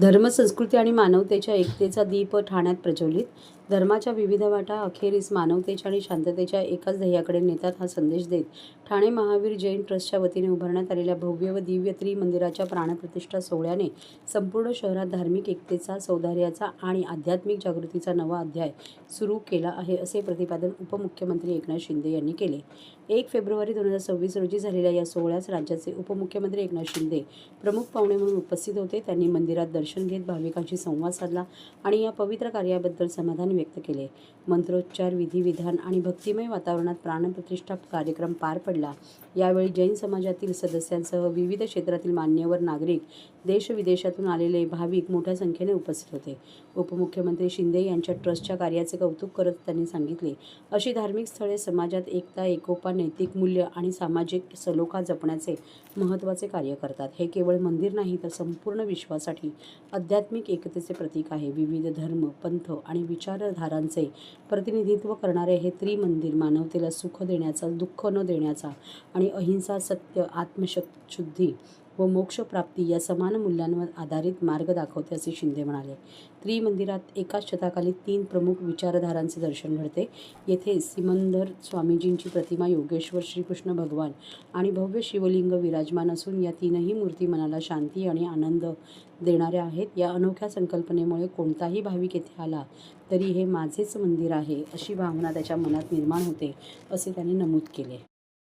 धर्म संस्कृती आणि मानवतेच्या एकतेचा दीप ठाण्यात प्रज्वलित. धर्माच्या विविध वाटा अखेरीस मानवतेच्या आणि शांततेच्या एकाच ध्येयाकडे नेतात हा संदेश देत ठाणे महावीर जैन ट्रस्टच्या वतीने उभारण्यात आलेल्या भव्य व दिव्य त्रिमंदिराच्या प्राणप्रतिष्ठा सोहळ्याने संपूर्ण शहरात धार्मिक एकतेचा सौंदर्याचा आणि आध्यात्मिक जागृतीचा नवा अध्याय सुरू केला आहे असे प्रतिपादन उपमुख्यमंत्री एकनाथ शिंदे यांनी केले. एक फेब्रुवारी दोन हजार सव्वीस रोजी झालेल्या या सोहळ्यास राज्याचे उपमुख्यमंत्री एकनाथ शिंदे प्रमुख पाहुणे म्हणून उपस्थित होते. त्यांनी मंदिरात दर्शन घेत भाविकांशी संवाद साधला आणि या पवित्र कार्याबद्दल समाधान व्यक्त केले. मंत्रोच्चार विधिविधान आणि भक्तिमय वातावरणात प्राणप्रतिष्ठा कार्यक्रम पार पडला. यावेळी जैन समाजातील सदस्यांसह विविध क्षेत्रातील मान्यवर नागरिक देशविदेशातून आलेले भाविक मोठ्या संख्येने उपस्थित होते. उपमुख्यमंत्री शिंदे यांच्या ट्रस्टच्या कार्याचे कौतुक करत त्यांनी सांगितले. अशी धार्मिक स्थळे समाजात एकता एकोपा नैतिक मूल्य आणि सामाजिक सलोखा जपण्याचे महत्त्वाचे कार्य करतात. हे केवळ मंदिर नाही तर संपूर्ण विश्वासाठी आध्यात्मिक एकतेचे प्रतीक आहे. विविध धर्म पंथ आणि विचार विचारधारांचे प्रतिनिधित्व करणारे हे त्रिमंदिर मानवतेला सुख देण्याचा दुःख न देण्याचा आणि अहिंसा सत्य आत्मशुद्धी व मोक्षप्राप्ती या समान मूल्यांवर आधारित मार्ग दाखवते असे शिंदे म्हणाले. त्रिमंदिरात एकाच छताखाली तीन प्रमुख विचारधारांचे दर्शन घडते. येथे सिमंदर स्वामीजींची प्रतिमा योगेश्वर श्रीकृष्ण भगवान आणि भव्य शिवलिंग विराजमान असून या तीनही मूर्ती मनाला शांती आणि आनंद देणाऱ्या आहेत. या अनोख्या संकल्पनेमुळे कोणताही भाविक येथे आला तरी हे माझेच मंदिर आहे अशी भावना त्याच्या मनात निर्माण होते असे त्यांनी नमूद केले.